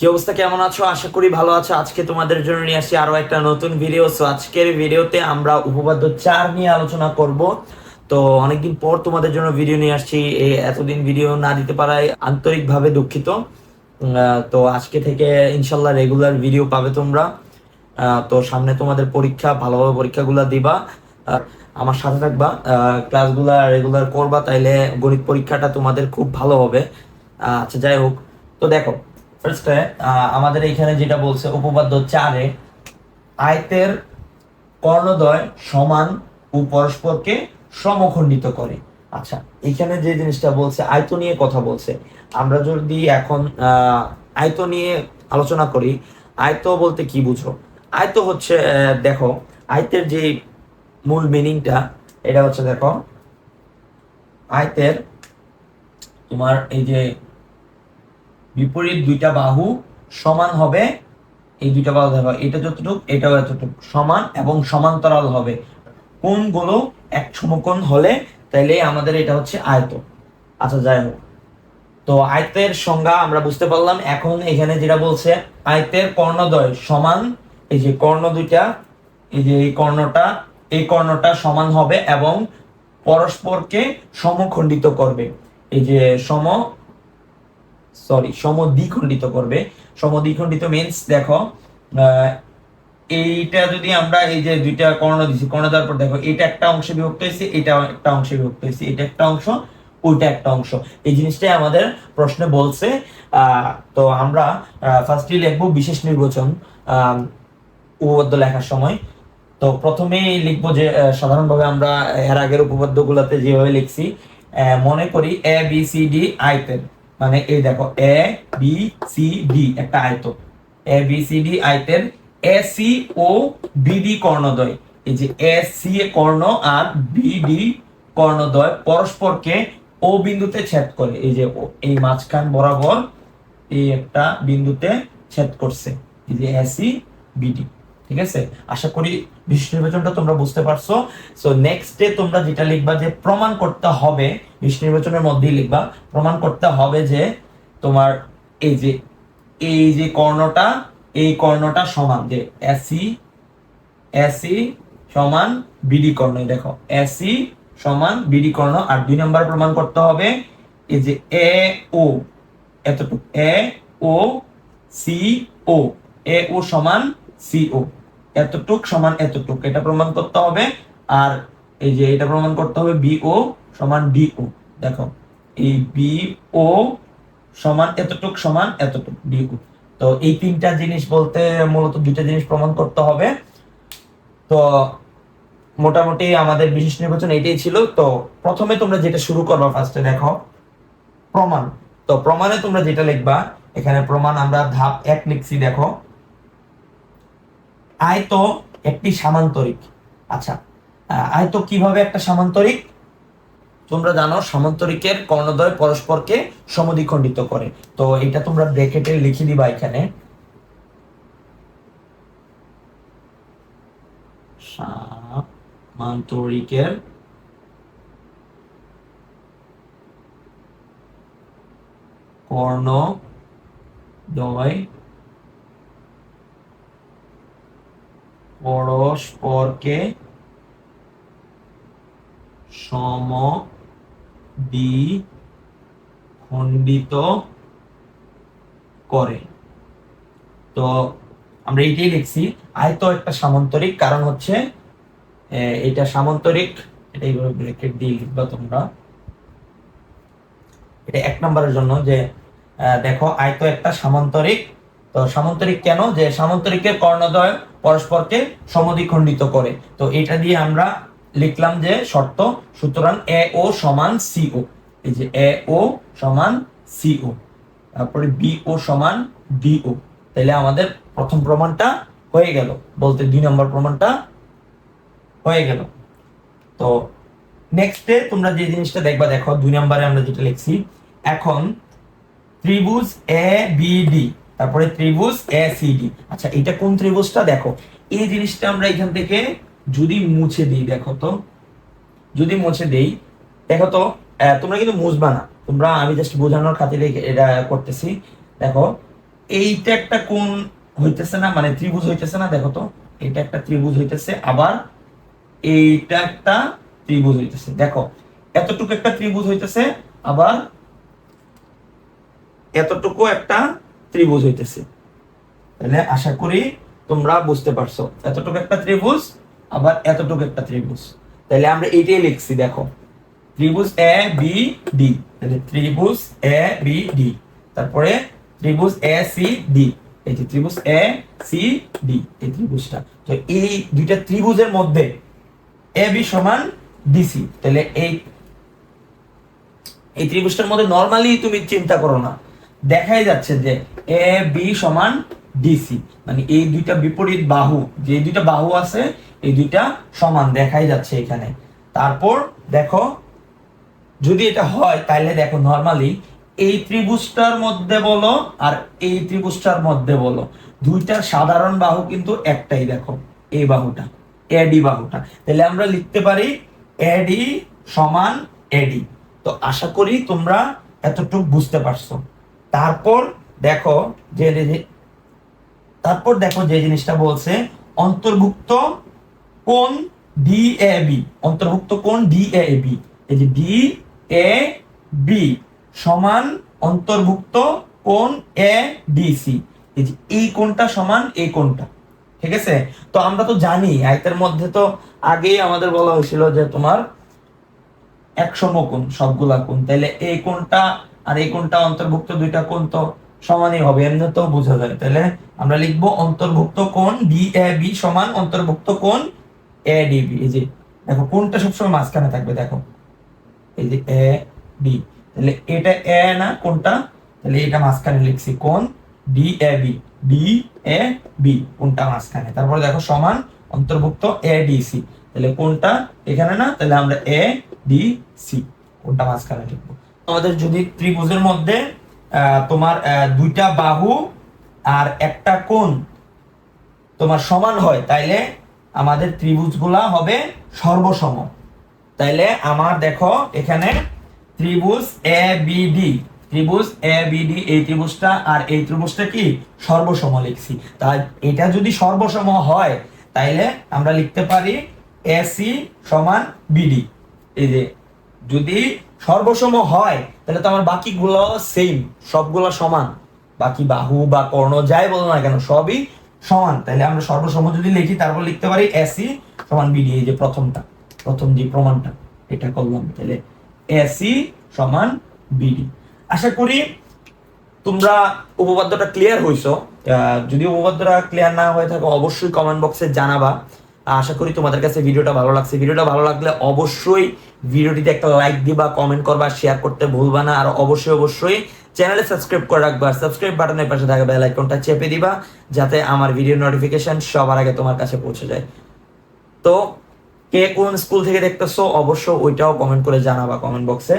কি অবস্থা, কেমন আছো? আশা করি ভালো আছো। আজকে তোমাদের জন্য নিয়ে আসছি আরও একটা নতুন ভিডিও সো আজকের ভিডিওতে আমরা উপপাদ্য চার নিয়ে আলোচনা করব। তো, অনেকদিন পর তোমাদের জন্য ভিডিও নিয়ে আসছি। এই এতদিন ভিডিও না দিতে পারায় আন্তরিকভাবে দুঃখিত। তো আজকে থেকে ইনশাল্লাহ রেগুলার ভিডিও পাবে তোমরা। তো সামনে তোমাদের পরীক্ষা, ভালোভাবে পরীক্ষাগুলো দিবা। আমার সাথে থাকবা। ক্লাসগুলা রেগুলার করবা, তাইলে গণিত পরীক্ষাটা তোমাদের খুব ভালো হবে। আচ্ছা যাই হোক। তো দেখো ফার্স্টে আমাদের এখানে যেটা বলছে, উপপাদ্য চারে, আয়তের কর্ণদ্বয় সমান ও পরস্পরকে সমখণ্ডিত করে। আচ্ছা এখানে যে জিনিসটা বলছে, আয়ত নিয়ে কথা বলছে। আমরা যদি এখন আয়ত নিয়ে আলোচনা করি, আয়ত বলতে কি বুঝো? আয়ত হচ্ছে দেখো, আয়তের যে মূল মিনিংটা এটা হচ্ছে দেখো, আয়তের তোমার এই যে বিপরীত দুইটা বাহু সমান হবে, এই দুইটা বাহু দেখো এটা যতটুকু, এটাও এতটুকু, সমান এবং সমান্তরাল হবে। কোণগুলো এক সমকোণ হলে তাইলে আমাদের এটা হচ্ছে আয়ত আচ্ছা যাই হোক। তো আয়তের সংজ্ঞা আমরা বুঝতে পারলাম। এখন এখানে যেটা বলছে, আয়তের কর্ণদ্বয় সমান, এই যে কর্ণ দুইটা, এই যে এই কর্ণটা এই কর্ণটা সমান হবে এবং পরস্পরকে সমখণ্ডিত করবে। এই যে সম সরি সমদ্বিখণ্ডিত করবে। সমদ্বিখণ্ডিত মিন্স দেখো এইটা যদি আমরা এই যে দুইটা কর্ণ দিছি, কর্ণ দেওয়ার পর দেখো, এটা একটা অংশে বিভক্ত হয়েছে, এটা একটা অংশে বিভক্ত হয়েছে, এটা একটা অংশ, ওইটা একটা অংশ। এই জিনিসটাই আমাদের প্রশ্নে বলছে। তো আমরা ফার্স্টলি লিখব বিশেষ নির্বাচন উপপাদ্য লেখার সময়। তো প্রথমেই লিখব যে সাধারণভাবে আমরা এর আগের উপপাদ্যগুলোতে যেভাবে লিখছি মনে করি এ বি সি ডি আয়তের মানে এই দেখো এ বি সি ডি একটা আয়ত এ বি সি ডি আয়তের এ সি ও বিডি কর্ণদ্বয়। এই যে A C A Karna R BD কর্ণদ্বয় পরস্পরকে ও বিন্দুতে ছেদ করে। এই যে এই মাঝখান বরাবর এই একটা বিন্দুতে ছেদ করছে। এই যে এসি বিডি ঠিক আছে? আশা করি বিশেষ নির্বাচনটা তোমরা বুঝতে পারছ। সো নেক্সট ডে তোমরা যেটা লিখবা যে প্রমাণ করতে হবে বিশেষ নির্বাচনের মধ্যেই লিখবা, প্রমাণ করতে হবে যে তোমার এই যে এই যে কর্ণটা, এই কর্ণটা সমান যে এসি এসি সমান বিডি কর্ণ দেখো এসি সমান বিডি কর্ণ, আর দুই নাম্বার প্রমাণ করতে হবে, এই যে এ ও এতটুকু এ ও সি ও এ ও সমান সি ও এতটুক সমান এতটুক। এটা প্রমাণ করতে হবে। আর এই যে এটা প্রমাণ করতে হবে বি ও সমান ডি ও দেখো, এই বি ও সমান এতটুক সমান এতটুক ডি ও তো এই তিনটা জিনিস বলতে মূলত দুইটা জিনিস প্রমাণ করতে হবে। তো মোটামুটি আমাদের বিশেষ নির্বাচন এটাই ছিল। তো প্রথমে তোমরা যেটা শুরু করবা ফার্স্টে দেখো, প্রমাণ। তো প্রমাণে তোমরা যেটা লিখবা, এখানে প্রমাণ আমরা ধাপ এক লিখছি, দেখো। আয়ত একটি সামান্তরিক। আচ্ছা আয়ত কীভাবে একটা সামান্তরিক? তোমরা জানো, সামান্তরিকের কর্ণদ্বয় পরস্পরকে সমদ্বিখণ্ডিত করে। তো এটা তোমরা ব্র্যাকেটে লিখে দিবা এখানে। সামান্তরিকের কর্ণদ্বয় পরস্পরকে সম খণ্ডিত করে। তো আমরা এইটাই লিখছি, আয়ত একটা সামান্তরিক, কারণ হচ্ছে এটা সামান্তরিক, এটা এইভাবে ব্রেকেট দিয়ে লিখবা তোমরা। এটা এক নম্বরের জন্য যে দেখো, আয়ত একটা সামান্তরিক তো সামান্তরিক কেন? যে সামান্তরিকের কর্ণদ্বয় পরস্পরকে সমদ্বিখণ্ডিত করে। তো এটা দিয়ে আমরা লিখলাম যে শর্ত, সুতরাং এ ও সমান সি ও। এই যে এ ও সমান সি ও। তারপরে বি ও সমান ডি ও। তাহলে আমাদের প্রথম প্রমাণটা হয়ে গেল। বলতে দুই নম্বর প্রমাণটা হয়ে গেল। তো নেক্সটে তোমরা যে জিনিসটা দেখবা, দেখো দুই নম্বরে আমরা যেটা লিখছি, এখন ত্রিভুজ এ বি ডি তারপরে ত্রিভুজ এ সি আচ্ছা এটা কোন ত্রিভুজটা? দেখো, এই জিনিসটা আমরা এখান থেকে যদি মুছে দিই, দেখো তো, যদি মুছে দেই, দেখো তো তোমরা কিন্তু মুছবা না। তোমরা, আমি জাস্ট বোঝানোর খাতিরে এটা করতেছি। দেখো, এইটা একটা কোন হইতেছে না মানে ত্রিভুজ হইতেছে না, দেখো তো এটা একটা ত্রিভুজ হইতেছে, আবার এইটা একটা ত্রিভুজ হইতেছে। দেখো, এতটুকু একটা ত্রিভুজ হইতেছে, আবার এতটুকু একটা ত্রিভুজ হইতেছে। তাহলে আশা করি তোমরা বুঝতে পারছ। এতটুকু একটা ত্রিভুজ, আবার এতটুকু একটা ত্রিভুজ। তাহলে আমরা এইটাই লিখছি, দেখো। ত্রিভুজ এ বি ডি তাহলে ত্রিভুজ এ বি ডি তারপরে ত্রিভুজ এ সি ডি এই যে ত্রিভুজ এ সি ডি এই ত্রিভুজটা। তো এই দুইটা ত্রিভুজের মধ্যে এ বি সমান ডিসি তাহলে এই এই ত্রিভুজটার মধ্যে নর্মালি তুমি চিন্তা করো না। দেখাই যাচ্ছে যে এ, বি সমান ডিসি। মানে এই দুইটা বিপরীত বাহু, যে দুইটা বাহু আছে, এই দুইটা সমান দেখাই যাচ্ছে এখানে। তারপর দেখো, যদি এটা হয় তাহলে দেখো নর্মালি এই ত্রিভুজটার মধ্যে বলো আর এই ত্রিভুজটার মধ্যে বলো। দুইটার সাধারণ বাহু কিন্তু একটাই দেখো, এই বাহুটা, এডি বাহুটা। তাহলে আমরা লিখতে পারি এডি সমান এডি। তো আশা করি তোমরা এতটুকু বুঝতে পারছ। তারপর দেখো যে তারপর দেখো যে জিনিসটা বলছে, অন্তর্ভুক্ত কোন ডি এ বি অন্তর্ভুক্ত কোন ডি এ বি এই যে ডি এ বি সমান অন্তর্ভুক্ত কোন এ ডি সি এই যে এই কোনটা সমান এই কোনটা, ঠিক আছে? তো আমরা তো জানি, আয়তের মধ্যে তো আগেই আমাদের বলা হয়েছিল যে তোমার একশো কোণ, সবগুলা কোণ। তাহলে এই কোণটা আর এই কোনটা অন্তর্ভুক্ত দুইটা কোন তো সমানই হবে এমনি তো বোঝা যায় তাহলে আমরা লিখব অন্তর্ভুক্ত কোন ডি এ বি সমান অন্তর্ভুক্ত কোন এ ডি বি এই যে দেখো কোনটা সবসময় মাঝখানে থাকবে, দেখো, এই যে এ বি তাহলে এটা এ না কোনটা তাহলে এটা মাঝখানে লিখছি কোন D A B D A B কোনটা মাঝখানে, তারপরে দেখো সমান অন্তর্ভুক্ত এ ডি সি তাহলে কোনটা এখানে না তাহলে আমরা এ ডি সি কোনটা মাঝখানে লিখব। আমাদের যদি ত্রিভুজের মধ্যে তোমার দুইটা বাহু আর একটা কোণ তোমার সমান হয়, তাইলে আমাদের ত্রিভুজগুলা হবে সর্বসম। তাইলে আমার দেখো এখানে ত্রিভুজ এ বি ডি ত্রিভুজ এ বি ডি এই ত্রিভুজটা আর এই ত্রিভুজটা কি? সর্বসম লিখছি। তাই এটা যদি সর্বসম হয়, তাইলে আমরা লিখতে পারি এ সি সমান বিডি এই যে যদি সর্বসম হয়, তাহলে তো আমার বাকিগুলো সেম সবগুলো সমান। বাকি বাহু বা কর্ণ যাই বলো না কেন, সবই সমান। তাহলে আমরা সর্বসম যদি লিখি, তারপর লিখতে পারি এসি সমান বিডি এই যে প্রথমটা, প্রথম যে প্রমাণটা, এটা করলাম। তাহলে এসি সমান বিডি আশা করি তোমরা উপপাদ্যটা ক্লিয়ার হইছো। যদি উপপাদ্যটা ক্লিয়ার না হয়ে থাকে, অবশ্যই কমেন্ট বক্সে জানাবা। আশা করি তোমাদের কাছে ভিডিওটা ভালো লাগছে। ভিডিওটা ভালো লাগলে অবশ্যই ভিডিওটিতে একটা লাইক দিবা কমেন্ট করবা শেয়ার করতে ভুলবা না। আর অবশ্যই অবশ্যই চ্যানেলে সাবস্ক্রাইব করে রাখবা। সাবস্ক্রাইব বাটনের পাশে থাকা বেল আইকনটা চেপে দিবা, যাতে আমার ভিডিও নোটিফিকেশন সবার আগে তোমার কাছে পৌঁছে যায়। তো কে কোন স্কুল থেকে দেখতেছো অবশ্য ওইটাও কমেন্ট করে জানাবা কমেন্ট বক্সে